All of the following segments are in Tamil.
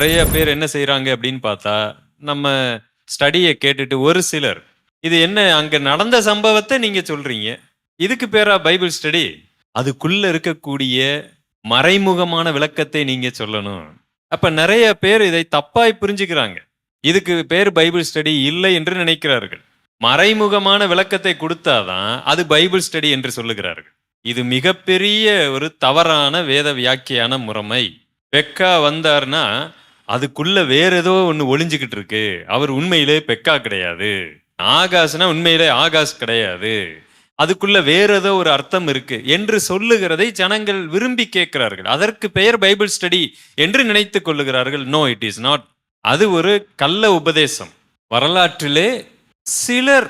நிறைய பேர் என்ன செய்யறாங்க அப்படின்னு பார்த்தா நம்ம ஸ்டடியை கேட்டுட்டு ஒரு சிலர் இது என்ன அங்க நடந்த சம்பவத்தை நீங்க சொல்றீங்க? இதுக்கு பேரா பைபிள் ஸ்டடி அதுக்குள்ள இருக்கக்கூடிய மறைமுகமான விளக்கத்தை நீங்க சொல்லணும். அப்ப நிறைய பேர் இதை தப்பாய் புரிஞ்சுக்கிறாங்க. இதுக்கு பேர் பைபிள் ஸ்டடி இல்லை என்று நினைக்கிறார்கள். மறைமுகமான விளக்கத்தை கொடுத்தாதான் அது பைபிள் ஸ்டடி என்று சொல்லுகிறார்கள். இது மிகப்பெரிய ஒரு தவறான வேத வியாக்கியான முறைமை. பெக்கா வந்தார்னா அதுக்குள்ள வேற ஏதோ ஒன்று ஒளிஞ்சுக்கிட்டு இருக்கு. அவர் உண்மையிலே பெக்கா கிடையாது. ஆகாஷ்னா உண்மையிலே ஆகாஷ் கிடையாது. அதுக்குள்ள வேற ஏதோ ஒரு அர்த்தம் இருக்கு என்று சொல்லுகிறதை ஜனங்கள் விரும்பி கேட்கிறார்கள். அதற்கு பெயர் பைபிள் ஸ்டடி என்று நினைத்துக் கொள்ளுகிறார்கள். நோ இட் இஸ் நாட் அது ஒரு கள்ள உபதேசம். வரலாற்றிலே சிலர்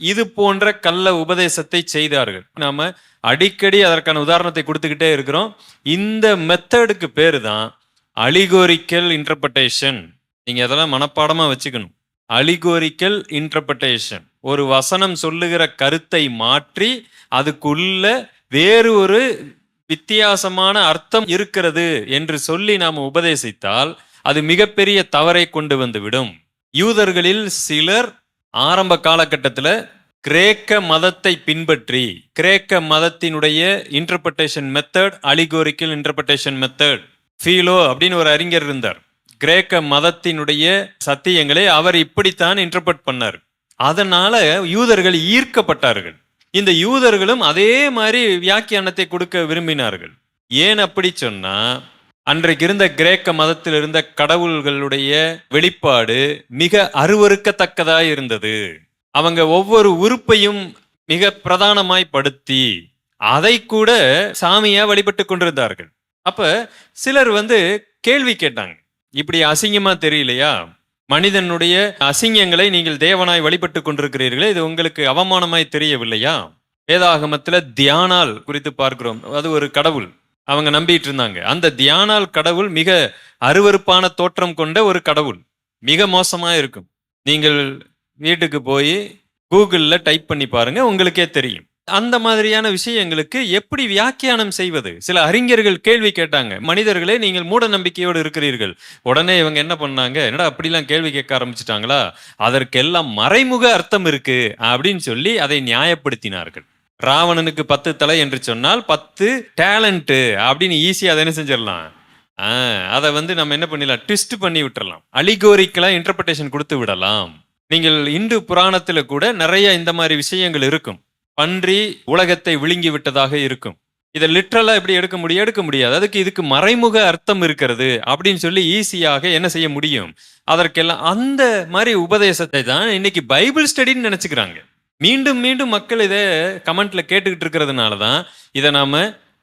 இது போன்ற கள்ள உபதேசத்தை செய்தார்கள். நாம அடிக்கடி அதற்கான உதாரணத்தை கொடுத்துக்கிட்டே இருக்கிறோம். இந்த மெத்தடுக்கு பேரு தான் அலிகோரிக்கல் இன்டர்பிரட்டேஷன் நீங்கள் அதெல்லாம் மனப்பாடமாக வச்சுக்கணும். அலிகோரிக்கல் இன்டர்பிரட்டேஷன் ஒரு வசனம் சொல்லுகிற கருத்தை மாற்றி அதுக்குள்ள வேறு ஒரு வித்தியாசமான அர்த்தம் இருக்கிறது என்று சொல்லி நாம் உபதேசித்தால் அது மிகப்பெரிய தவறை கொண்டு வந்துவிடும். யூதர்களில் சிலர் ஆரம்ப காலகட்டத்தில் கிரேக்க மதத்தை பின்பற்றி கிரேக்க மதத்தினுடைய interpretation method allegorical interpretation method Philo அப்படின்னு ஒரு அறிஞர் இருந்தார். கிரேக்க மதத்தினுடைய சத்தியங்களை அவர் இப்படித்தான் இன்டர்பிரட் பண்ணார். அதனால யூதர்கள் ஈர்க்கப்பட்டார்கள். இந்த யூதர்களும் அதே மாதிரி வியாக்கியானத்தை கொடுக்க விரும்பினார்கள். ஏன் அப்படி சொன்னா அன்றைக்கு இருந்த கிரேக்க மதத்தில் இருந்த கடவுள்களுடைய வெளிப்பாடு மிக அருவருக்கத்தக்கதாய் இருந்தது. அவங்க ஒவ்வொரு உறுப்பையும் மிக பிரதானமாய் படுத்தி அதை கூட சாமியா வழிபட்டு கொண்டிருந்தார்கள். அப்போ சிலர் வந்து கேள்வி கேட்டாங்க. இப்படி அசிங்கமாக தெரியலையா? மனிதனுடைய அசிங்கங்களை நீங்கள் தேவனாய் வழிபட்டு கொண்டிருக்கிறீர்களே இது உங்களுக்கு அவமானமாய் தெரியவில்லையா? வேதாகமத்தில் தியானால் குறித்து பார்க்கிறோம். அது ஒரு கடவுள். அவங்க நம்பிட்டு இருந்தாங்க. அந்த தியானால் கடவுள் மிக அருவருப்பான தோற்றம் கொண்ட ஒரு கடவுள். மிக மோசமாக இருக்கும். நீங்கள் வீட்டுக்கு போய் கூகுளில் டைப் பண்ணி பாருங்க உங்களுக்கே தெரியும். அந்த மாதிரியான விஷயங்களுக்கு எப்படி வியாக்கியானம் செய்வது? சில அறிஞர்கள் கேள்வி கேட்டாங்க. மனிதர்களே நீங்கள் மூட நம்பிக்கையோடு இருக்கிறீர்கள். உடனே இவங்க என்ன பண்ணாங்க? என்னடா அப்படிலாம் கேள்வி கேட்க ஆரம்பிச்சிட்டாங்களா? அதற்கெல்லாம் மறைமுக அர்த்தம் இருக்கு அப்படின்னு சொல்லி அதை நியாயப்படுத்தினார்கள். ராவணனுக்கு பத்து தலை என்று சொன்னால் பத்து டேலண்ட்டு அப்படின்னு ஈஸியாக அதை என்ன செஞ்சிடலாம்? அதை வந்து நம்ம என்ன பண்ணிடலாம்? ட்விஸ்ட் பண்ணி விட்டுறலாம். அலிகோரிக்கெல்லாம் இன்டர்பிரேஷன் கொடுத்து விடலாம். நீங்கள் இந்து புராணத்தில் கூட நிறைய இந்த மாதிரி விஷயங்கள் இருக்கும். பன்றி உலகத்தை விழுங்கி விட்டதாக இருக்கும். இதை லிட்ரலா எப்படி எடுக்க முடியும்? எடுக்க முடியாது. அதுக்கு இதுக்கு மறைமுக அர்த்தம் இருக்கிறது அப்படின்னு சொல்லி ஈஸியாக என்ன செய்ய முடியும்? அதற்கெல்லாம் அந்த மாதிரி உபதேசத்தை தான் இன்னைக்கு பைபிள் ஸ்டடின்னு நினைச்சுக்கிறாங்க. மீண்டும் மீண்டும் மக்கள் இதை கமெண்ட்ல கேட்டுக்கிட்டு இருக்கிறதுனால தான் இதை நாம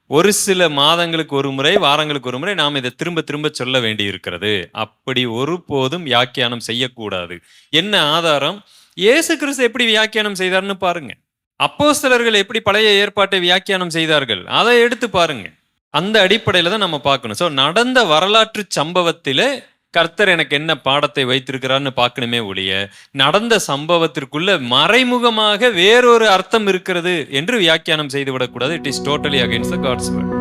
ஒரு சில மாதங்களுக்கு ஒரு முறை வாரங்களுக்கு ஒரு முறை நாம் இதை திரும்ப திரும்ப சொல்ல வேண்டி இருக்கிறது. அப்படி ஒருபோதும் வியாக்கியானம் செய்யக்கூடாது. என்ன ஆதாரம்? இயேசு கிறிஸ்து எப்படி வியாக்கியானம் செய்தார்னு பாருங்க. அப்போஸ்தலர்கள் எப்படி பழைய ஏற்பாட்டை வியாக்கியானம் செய்தார்கள்? அதை எடுத்து பாருங்க அந்த அடிப்படையில் தான் நம்ம பார்க்கணும். ஸோ நடந்த வரலாற்று சம்பவத்தில் கர்த்தர் எனக்கு என்ன பாடத்தை வைத்திருக்கிறான்னு பார்க்கணுமே ஒழிய நடந்த சம்பவத்திற்குள்ள மறைமுகமாக வேறொரு அர்த்தம் இருக்கிறது என்று வியாக்கியானம் செய்து விடக்கூடாது it is totally against the God's word